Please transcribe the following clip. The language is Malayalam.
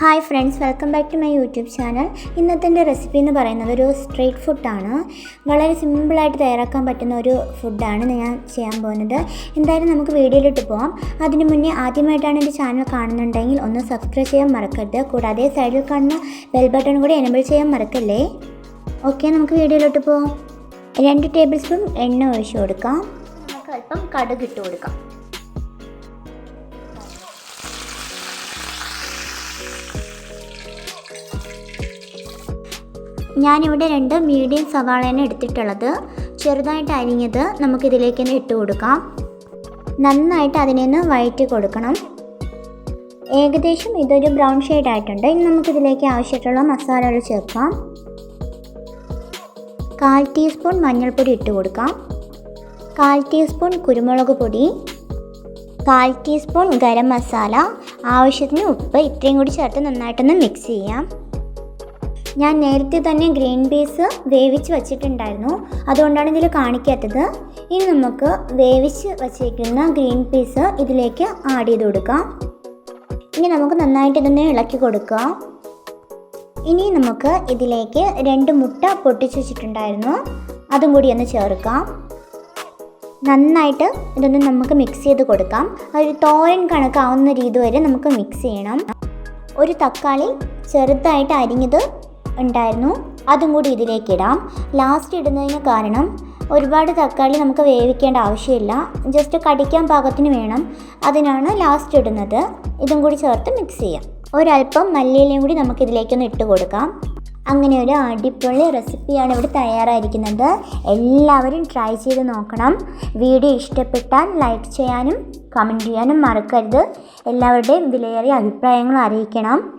Hi friends welcome back to my YouTube channel ഇന്നത്തെ എന്റെ റെസിപ്പി എന്ന് പറയുന്നത് ഒരു സ്ട്രീറ്റ് ഫുഡാണ് വളരെ സിമ്പിളായിട്ട് തയ്യാറാക്കാൻ പറ്റുന്ന ഒരു ഫുഡാണ് ഞാൻ ചെയ്യാൻ പോകുന്നത്. എന്തായാലും നമുക്ക് വീഡിയോയിലിട്ട് പോകാം അതിന് മുന്നേ ആദ്യമായിട്ടാണ് എന്റെ ചാനൽ കാണുന്നുണ്ടെങ്കിൽ ഒന്ന് സബ്സ്ക്രൈബ് ചെയ്യാൻ മറക്കരുത്. കൂടാതെ സൈഡിൽ കാണുന്ന ബെൽ ബട്ടൺ കൂടി എനബിൾ ചെയ്യാൻ മറക്കല്ലേ? ഓക്കെ നമുക്ക് വീഡിയോയിലോട്ട് പോകാം രണ്ട് ടേബിൾ സ്പൂൺ എണ്ണ ഒഴിച്ച് കൊടുക്കാം. നമുക്ക് അല്പം കടുക് ഇട്ട് കൊടുക്കാം. ഞാനിവിടെ രണ്ട് മീഡിയം സവാളയാണ് എടുത്തിട്ടുള്ളത്. ചെറുതായിട്ട് അരിഞ്ഞത് നമുക്കിതിലേക്ക് തന്നെ ഇട്ട് കൊടുക്കാം. നന്നായിട്ട് അതിനെ ഒന്ന് വഴറ്റി കൊടുക്കണം. ഏകദേശം ഇതൊരു ബ്രൗൺ ഷെയ്ഡ് ആയിട്ടുണ്ട്. ഇനി നമുക്കിതിലേക്ക് ആവശ്യമായിട്ടുള്ള മസാലകൾ ചേർക്കാം. കാൽ ടീസ്പൂൺ മഞ്ഞൾപ്പൊടി ഇട്ട് കൊടുക്കാം. കാൽ ടീസ്പൂൺ കുരുമുളക് പൊടി. കാൽ ടീസ്പൂൺ ഗരം മസാല. ആവശ്യത്തിന് ഉപ്പ്. ഇത്രയും കൂടി ചേർത്ത് നന്നായിട്ടൊന്ന് മിക്സ് ചെയ്യാം. ഞാൻ നേരത്തെ തന്നെ ഗ്രീൻ പീസ് വേവിച്ച് വച്ചിട്ടുണ്ടായിരുന്നു. അതുകൊണ്ടാണ് ഇതിൽ കാണിക്കാത്തത്. ഇനി നമുക്ക് വേവിച്ച് വച്ചിരിക്കുന്ന ഗ്രീൻ പീസ് ഇതിലേക്ക് ആഡ് ചെയ്ത് കൊടുക്കാം. ഇനി നമുക്ക് നന്നായിട്ട് ഇതൊന്ന് ഇളക്കി കൊടുക്കാം. ഇനി നമുക്ക് ഇതിലേക്ക് രണ്ട് മുട്ട പൊട്ടിച്ച് വെച്ചിട്ടുണ്ടായിരുന്നു. അതും കൂടി ഒന്ന് ചേർക്കാം. നന്നായിട്ട് ഇതൊന്ന് നമുക്ക് മിക്സ് ചെയ്ത് കൊടുക്കാം. ഒരു തോരൻ കണക്കാവുന്ന രീതി വരെ നമുക്ക് മിക്സ് ചെയ്യണം. ഒരു തക്കാളി ചെറുതായിട്ട് അരിഞ്ഞത് ഉണ്ടായിരുന്നു. അതും കൂടി ഇതിലേക്ക് ഇടാം. ലാസ്റ്റ് ഇടുന്നതിന് കാരണം ഒരുപാട് തക്കാളി നമുക്ക് വേവിക്കേണ്ട ആവശ്യമില്ല. ജസ്റ്റ് കടിക്കാൻ പാകത്തിന് വേണം. അതിനാണ് ലാസ്റ്റ് ഇടുന്നത്. ഇതും കൂടി ചേർത്ത് മിക്സ് ചെയ്യാം. ഒരല്പം മല്ലിയിലയും കൂടി നമുക്ക് ഇതിലേക്കൊന്ന് ഇട്ട് കൊടുക്കാം. അങ്ങനെ ഒരു അടിപൊളി റെസിപ്പിയാണ് ഇവിടെ തയ്യാറായിരിക്കുന്നത്. എല്ലാവരും ട്രൈ ചെയ്ത് നോക്കണം. വീഡിയോ ഇഷ്ടപ്പെട്ടാൽ ലൈക്ക് ചെയ്യാനും കമന്റ് ചെയ്യാനും മറക്കരുത്. എല്ലാവരുടെയും വിലയേറിയ അഭിപ്രായങ്ങൾ അറിയിക്കണം.